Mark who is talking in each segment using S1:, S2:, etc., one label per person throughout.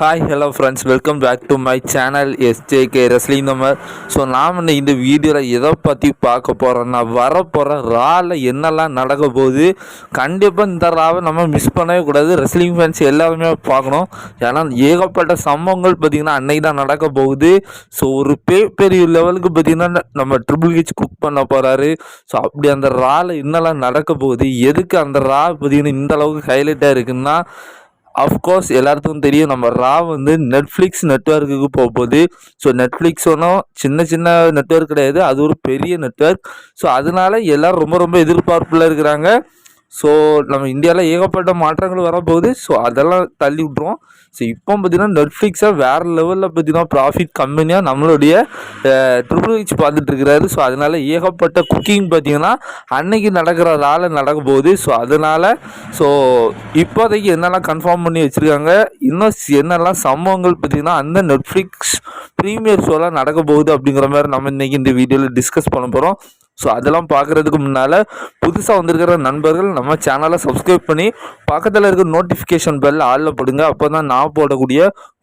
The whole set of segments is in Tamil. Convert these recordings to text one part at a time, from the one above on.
S1: Hi hello friends welcome back to my channel SJK wrestling number so நாம் இன்னைக்கு இந்த வீடியோவில் எதை பற்றி பார்க்க போகிறோன்னா வரப்போகிற ராவில் என்னெல்லாம் நடக்க போகுது கண்டிப்பாக இந்த ராவை நம்ம மிஸ் பண்ணவே கூடாது. ரெஸ்லிங் ஃபேன்ஸ் எல்லாருமே பார்க்கணும். ஏன்னா ஏகப்பட்ட சம்பவங்கள் பார்த்திங்கன்னா அன்னைக்கு தான் நடக்க போகுது. ஸோ ஒரு பே பெரிய லெவலுக்கு பார்த்திங்கன்னா நம்ம ட்ரிபிள் ஹெச் குக் பண்ண போகிறாரு ஸோ அப்படி அந்த ராவில் என்னெல்லாம் நடக்க போகுது எதுக்கு அந்த ரா பார்த்திங்கன்னா இந்த அளவுக்கு ஹைலைட்டாக இருக்குன்னா அஃப்கோர்ஸ் எல்லாத்துக்கும் தெரியும் நம்ம ரா வந்து நெட்ஃப்ளிக்ஸ் நெட்ஒர்க்குக்கு போக போகுது ஸோ நெட்ஃப்ளிக்ஸ் ஒன்றும் சின்ன சின்ன நெட்ஒர்க் கிடையாது அது ஒரு பெரிய நெட்ஒர்க் ஸோ அதனால எல்லோரும் ரொம்ப ரொம்ப எதிர்பார்ப்பில் இருக்கிறாங்க. ஸோ நம்ம இந்தியாவில் ஏகப்பட்ட மாற்றங்கள் வரப்போகுது. ஸோ அதெல்லாம் தள்ளி விட்ருவோம் ஸோ இப்போ பார்த்தீங்கன்னா நெட்ஃப்ளிக்ஸை வேறு லெவலில் பார்த்தீங்கன்னா ப்ராஃபிட் கம்பெனியாக நம்மளுடைய ட்ரிபிள் ஹெச் பார்த்துட்ருக்கிறாரு ஸோ அதனால் ஏகப்பட்ட குக்கிங் பார்த்தீங்கன்னா அன்னைக்கு நடக்கிறதால நடக்க போகுது ஸோ அதனால் ஸோ இப்போதைக்கு என்னெல்லாம் கன்ஃபார்ம் பண்ணி வச்சுருக்காங்க? இன்னும் என்னெல்லாம் சம்பவங்கள் பார்த்தீங்கன்னா அந்த நெட்ஃப்ளிக்ஸ் ப்ரீமியர் ஷோலாம் நடக்க போகுது அப்படிங்கிற மாதிரி நம்ம இன்றைக்கி இந்த வீடியோவில் டிஸ்கஸ் பண்ண போகிறோம் ஸோ அதெல்லாம் பார்க்குறதுக்கு முன்னால் புதுசாக வந்திருக்கிற நண்பர்கள் நம்ம சேனலை சப்ஸ்கிரைப் பண்ணி பக்கத்தில் இருக்க நோட்டிஃபிகேஷன் பெல் ஆளில் போடுங்க. அப்போ தான் நான் போடக்கூடிய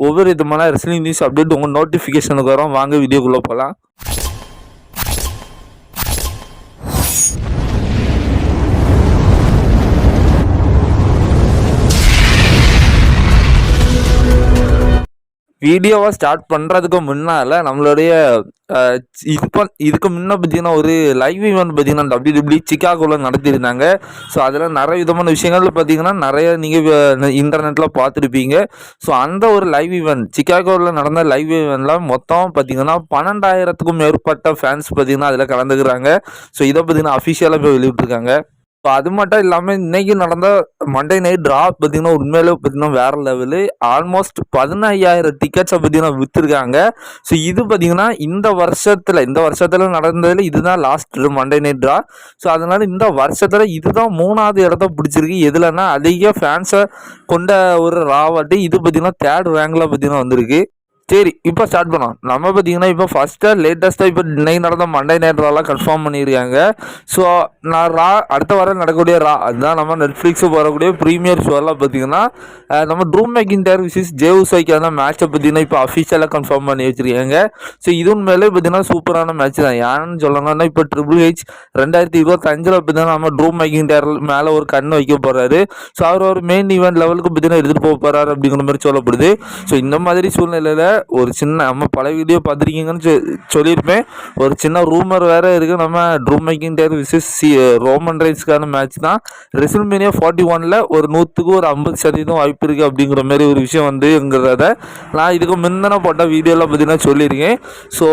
S1: ஒவ்வொரு விதமான ரெஸ்லிங் நியூஸ் அப்டேட் உங்கள் நோட்டிஃபிகேஷனுக்கு வரும். வாங்க வீடியோக்குள்ளே போகலாம் வீடியோவை ஸ்டார்ட் பண்ணுறதுக்கு முன்னால் நம்மளுடைய இது பண் இதுக்கு முன்னே பார்த்தீங்கன்னா ஒரு லைவ் ஈவெண்ட் பார்த்தீங்கன்னா டபிள்யூ டபிள்யூ சிக்காகோவில் நடத்தியிருந்தாங்க. ஸோ அதில் நிறைய விதமான விஷயங்கள் பார்த்தீங்கன்னா நிறைய நீங்கள் இன்டர்நெட்டில் பார்த்துருப்பீங்க. ஸோ அந்த ஒரு லைவ் ஈவெண்ட் சிக்காகோவில் நடந்த லைவ் ஈவெண்ட்டில் மொத்தம் பார்த்தீங்கன்னா பன்னெண்டாயிரத்துக்கும் மேற்பட்ட ஃபேன்ஸ் பார்த்தீங்கன்னா அதில் கலந்துக்கிறாங்க. ஸோ இதை பார்த்தீங்கன்னா அஃபிஷியலாக போய் வெளியிட்டிருக்காங்க. இப்போ அது மட்டும் இல்லாமல் இன்னைக்கு நடந்த மண்டே நைட் ட்ரா பார்த்தீங்கன்னா உண்மையிலே பார்த்தீங்கன்னா வேற லெவலு ஆல்மோஸ்ட் பதினையாயிரம் டிக்கெட்ஸை பார்த்தீங்கன்னா விற்றுருக்காங்க ஸோ இது பார்த்தீங்கன்னா இந்த வருஷத்தில் இந்த வருஷத்தில் நடந்ததில் இதுதான் last Monday night Raw so அதனால இந்த வருஷத்தில் இதுதான் மூணாவது இடத்த பிடிச்சிருக்கு. எதுலன்னா அதிக ஃபேன்ஸை கொண்ட ஒரு ராவாட்டி இது பார்த்தீங்கன்னா தேர்ட் ரேங்கில் பார்த்தீங்கன்னா வந்திருக்கு. சரி இப்போ ஸ்டார்ட் பண்ணோம் நம்ம பார்த்தீங்கன்னா இப்போ ஃபஸ்ட்டாக லேட்டஸ்ட்டாக இப்போ இன்னைக்கு நடந்த மண்டே நேரம்லாம் கன்ஃபார்ம் பண்ணியிருக்காங்க. ஸோ நான் ரா அடுத்த வாரம் நடக்கக்கூடிய ரா அதுதான் நம்ம நெட்ஃப்ளிக்ஸு வரக்கூடிய ப்ரீமியர் ஷோலாம் பார்த்தீங்கன்னா நம்ம ட்ரூம் மேக்கிங் டேர் விசிஸ் ஜேவுசாய்க்கான மேட்சை பார்த்தீங்கன்னா இப்போ அஃபிஷியலாக கன்ஃபார்ம் பண்ணி வச்சிருக்காங்க. ஸோ இது உண்மையிலே பார்த்தீங்கன்னா சூப்பரான மேட்ச் தான். ஏன்னு சொல்லணும்னா இப்போ ட்ரிபிள் ஹெச் ரெண்டாயிரத்தி இருபத்தஞ்சில் பார்த்தீங்கன்னா நம்ம ட்ரூம் மேக்கிங் டேர் மேலே ஒரு கண் வைக்க போகிறாரு ஸோ அவர் ஒரு மெயின் ஈவெண்ட் லெவலுக்கு பார்த்தீங்கன்னா எடுத்துகிட்டு போக போகிறாரு அப்படிங்கிற மாதிரி சொல்லப்படுது. ஸோ இந்த மாதிரி சூழ்நிலையில் ஒரு சின்ன நம்ம பல வீடியோ பார்த்துருக்கீங்கன்னு சொ- சொல்லியிருப்பேன். ஒரு சின்ன ரூமர் வேறு இருக்குது நம்ம ட்ரூம் மேக்கிங் டேர் விசிஸ் சி ரோமன் ரைன்ஸ்க்கான மேட்ச் தான். ரெசில்மேனியா ஃபார்ட்டி ஒனில் ஒரு நூற்றுக்கு ஒரு ஐம்பது சதவீதம் வாய்ப்பு இருக்குது அப்படிங்கிற மாதிரி ஒரு விஷயம் வந்துங்கிறத நான் இதுக்கு முந்தின போட்ட வீடியோலாம் பார்த்தீங்கன்னா சொல்லியிருக்கேன். ஸோ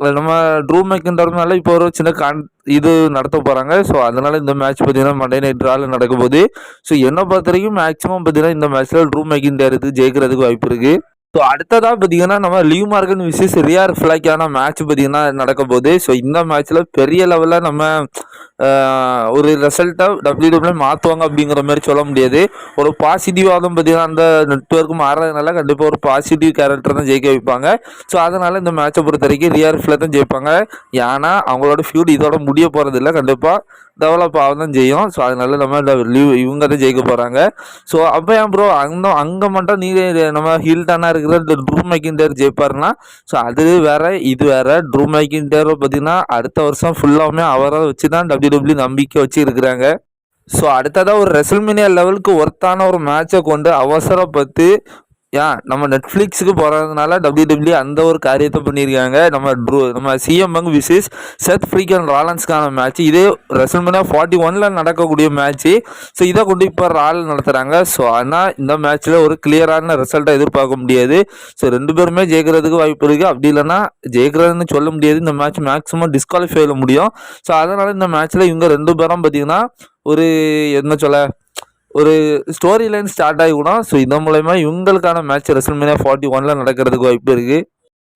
S1: நம்ம ட்ரூ மேக்கின்றதுனால இப்போ ஒரு சின்ன கான் இது நடத்த போகிறாங்க ஸோ அதனால் இந்த மேட்ச் பார்த்தீங்கன்னா மண்டே நைட் ட்ராவில் நடக்க போகுது. ஸோ என்னை பொறுத்த வரைக்கும் மேக்ஸிமம் பார்த்தீங்கன்னா இந்த மேட்ச்சில் ட்ரூ மேக்கிங் டேருக்கு ஜெயிக்கிறதுக்கு வாய்ப்பு இருக்குது ஸோ அடுத்ததாக பார்த்தீங்கன்னா நம்ம லீவ் மார்க்கன் விசிஸ் ரியார் ஃபிளாக்கான மேட்ச் பார்த்தீங்கன்னா நடக்க போகுது. ஸோ இந்த மேட்ச்சில் பெரிய லெவலில் நம்ம ஒரு ரிசல்ட்டை டபிள்யூ டபிள்யூ மாற்றுவாங்க அப்படிங்கிற மாதிரி சொல்ல முடியாது. ஒரு பாசிட்டிவாகவும் பார்த்தீங்கன்னா அந்த நெட்ஒர்க் மாறதுனால கண்டிப்பாக ஒரு பாசிட்டிவ் கேரக்டர் தான் ஜெயிக்க வைப்பாங்க. ஸோ அதனால் இந்த மேட்சை பொறுத்த வரைக்கும் ரியார் ஃபிளா தான் ஜெயிப்பாங்க. ஏன்னா அவங்களோட ஃபியூட் இதோட முடிய போகிறதில்ல கண்டிப்பாக டெவலப் ஆக தான் செய்யும். ஸோ அதனால நம்ம லீவ் இவங்க தான் ஜெயிக்க போகிறாங்க ஸோ அப்போ ஏன் ப்ரோ அங்கே அங்கே மட்டும் நீங்கள் நம்ம ஹில்டானா இருக்கிற இந்த ட்ரூ மேக்கிங் டேர் ஜெயிப்பாருன்னா ஸோ அது வேற இது வேற. ட்ரூ மேக்கிங் டேர் பார்த்தீங்கன்னா அடுத்த வருஷம் ஃபுல்லாகவுமே அவரை வச்சு தான் டபிள்யூ டபிள்யூ நம்பிக்கை வச்சு இருக்கிறாங்க. ஸோ அடுத்ததாக ஒரு ரெசல்மினியா லெவலுக்கு ஒர்த்தான ஒரு மேட்சை கொண்டு அவசரப்பட்டு யா நம்ம நெட்ஃப்ளிக்ஸுக்கு போகிறதுனால டபிள்யூ டபிள்யூ அந்த ஒரு காரியத்தை பண்ணியிருக்காங்க நம்ம ட்ரூ நம்ம CM Punk versus Seth Freakin ராலன்ஸ்க்கான match இதே ரெசல்மேனியா ஃபார்ட்டி ஒனில் நடக்கக்கூடிய மேட்ச்சு ஸோ இதை கொண்டு இப்போ ரால் நடத்துகிறாங்க ஸோ ஆனால் இந்த மேட்ச்சில் ஒரு கிளியரான ரிசல்ட்டை எதிர்பார்க்க முடியாது. ஸோ ரெண்டு பேருமே ஜெயிக்கிறதுக்கு வாய்ப்பு இருக்குது அப்படி இல்லைன்னா ஜெயிக்கிறதுன்னு சொல்ல முடியாது. இந்த மேட்ச் மேக்ஸிமம் டிஸ்குவாலிஃபை முடியும். ஸோ அதனால் இந்த மேட்ச்சில் இவங்க ரெண்டு பேரும் பார்த்தீங்கன்னா ஒரு என்ன சொல்ல ஒரு ஸ்டோரி லைன் ஸ்டார்ட் ஆகிக்கூடும் ஸோ இதன் மூலயமா இவங்களுக்கான மேட்ச் ரெசல்மேனியா ஃபார்ட்டி ஒனில் நடக்கிறதுக்கு வாய்ப்பு இருக்குது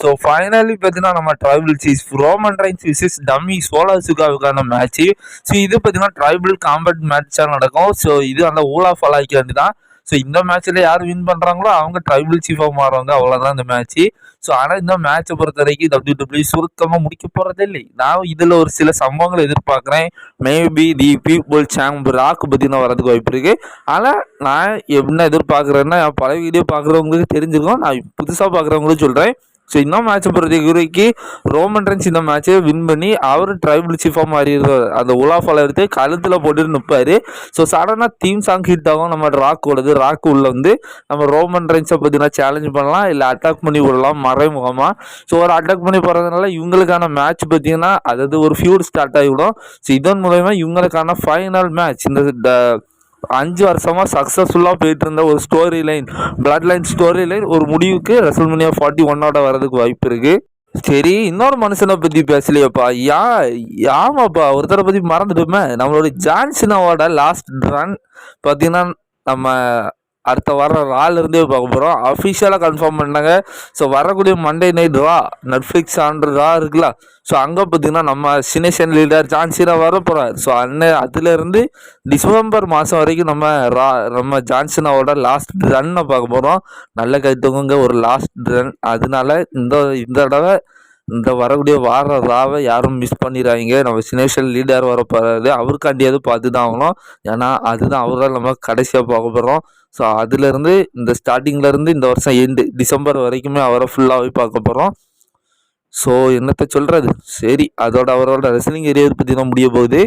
S1: ஸோ ஃபைனலி பார்த்தீங்கன்னா நம்ம tribal chief Roman Reigns versus dummy சோலா சுகாவுக்கான மேட்ச்சு ஸோ இது பார்த்தீங்கன்னா ட்ரைபிள் காம்பட் மேட்ச்சாக நடக்கும். ஸோ இது அந்த ஊலா ஃபாலாய்க்கு வேண்டி தான் ஸோ இந்த மேட்ச்சில் யார் வின் பண்ணுறாங்களோ அவங்க ட்ரைபிள் சீஃபாக மாறுவாங்க. அவ்வளோதான் இந்த மேட்ச்சு ஸோ ஆனால் இந்த மேட்சை பொறுத்த வரைக்கும் டபிள்யூ டபிள்யூ சுருக்கமாக முடிக்க போகிறதே இல்லை. நான் இதில் ஒரு சில சம்பவங்களை எதிர்பார்க்குறேன். Maybe the people champ Rock பற்றின வரதுக்கு வாய்ப்பு இருக்குது ஆனால் நான் என்ன எதிர்பார்க்குறேன்னா பழைய வீடியோ பார்க்குறவங்களுக்கு தெரிஞ்சிருக்கோம். நான் புதுசாக பார்க்குறவங்களுக்கு சொல்கிறேன் ஸோ இன்னும் மேட்சை பொறுத்த வரைக்கும் ரோமன் ரன்ஸ் இந்த மேட்ச்சை வின் பண்ணி அவர் ட்ரைபிள் சீஃபாக மாறிடுவார் அந்த உலாஃபால் எடுத்து கழுத்தில் போட்டுட்டு நிற்பார் ஸோ சடனாக தீம் சாங் ஹிட் ஆகும். நம்ம ராக் ஓடுது. ராக் உள்ள வந்து நம்ம ரோமன் ரன்ஸை பார்த்தீங்கன்னா சேலஞ்ச் பண்ணலாம். இல்லை அட்டாக் பண்ணி விடலாம் மறைமுகமாக ஸோ ஒரு அட்டாக் பண்ணி போகிறதுனால இவங்களுக்கான மேட்ச் பார்த்தீங்கன்னா அதாவது ஒரு ஃபியூர் ஸ்டார்ட் ஆகிவிடும். ஸோ இதன் மூலயமா இவங்களுக்கான ஃபைனல் மேட்ச் இந்த அஞ்சு வருஷமா சக்ஸஸ்ஃபுல்லாக போயிட்டு இருந்த ஒரு story line blood line story line ஒரு முடிவுக்கு ரெசல்மனியா ஃபார்ட்டி ஒன்னோட வரதுக்கு வாய்ப்பு இருக்குது சரி இன்னொரு மனுஷனை பற்றி பேசலையப்பா. யா ஆமாப்பா ஒருத்தரை பற்றி மறந்துட்டுமே. நம்மளோட ஜான்சினாவோட லாஸ்ட் ரன் பார்த்தீங்கன்னா நம்ம அடுத்த வாரம் ராலிருந்தே பார்க்க போகிறோம் அஃபிஷியலாக கன்ஃபார்ம் பண்ணாங்க ஸோ வரக்கூடிய மண்டே நைட் ரா நெட்ஃப்ளிக்ஸ் ஆண்டு ரா இருக்குல்ல? ஸோ அங்கே பார்த்தீங்கன்னா நம்ம சினேஷன் லீடர் ஜான்சினா வர போகிறார் ஸோ அன்ன அதுலேருந்து டிசம்பர் மாதம் வரைக்கும் நம்ம ரா நம்ம ஜான்சினாவோட லாஸ்ட் ரன்னை பார்க்க போகிறோம் நல்ல கைத்தவங்க ஒரு லாஸ்ட் ரன் அதனால இந்த இந்த தடவை இந்த வரக்கூடிய வார ராவை யாரும் மிஸ் பண்ணிடுறாங்க நம்ம சினேஷன் லீடர் வர போகிறாரு அவருக்காண்டியாவது பார்த்து தான் ஆகணும். ஏன்னா அதுதான் அவரால் நம்ம கடைசியாக பார்க்க போகிறோம் ஸோ அதுலேருந்து இந்த ஸ்டார்டிங்லேருந்து இந்த வருஷம் எண்டு டிசம்பர் வரைக்குமே அவரை ஃபுல்லாகவே பார்க்க போகிறோம் ஸோ என்னத்தை சொல்கிறது சரி அதோட அவரோட ரெஸ்லிங் எரியர் பற்றி தான் முடிய போகுது.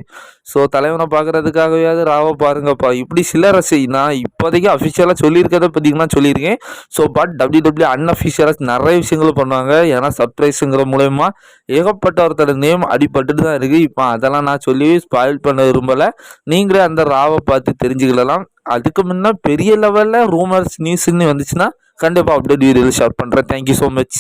S1: ஸோ தலைவனை பார்க்குறதுக்காகவே ராவை பாருங்கப்பா. இப்படி சில ரசி நான் இப்போதைக்கு அஃபிஷியலாக சொல்லியிருக்கிறத பற்றிங்கன்னா சொல்லியிருக்கேன். ஸோ பட் டபிள்யூ டபிள்யூ அன்அஃபிஷியலாக நிறைய விஷயங்கள் பண்ணுவாங்க. ஏன்னா சர்ப்ரைஸுங்கிற மூலயமா ஏகப்பட்ட ஒருத்தர் நேம் அடிபட்டுட்டு தான் இருக்குது இப்போ அதெல்லாம் நான் சொல்லி ஸ்பாயில் பண்ண விரும்பலை. நீங்களே அந்த ராவை பார்த்து தெரிஞ்சுக்கலாம் அதுக்கு முன்னே பெரிய லெவலில் ரூமர்ஸ் நியூஸ்ன்னு வந்துச்சுன்னா கண்டிப்பாக அப்டேட் வீடியோவில் ஷேர் பண்ணுறேன் தேங்க்யூ ஸோ மச்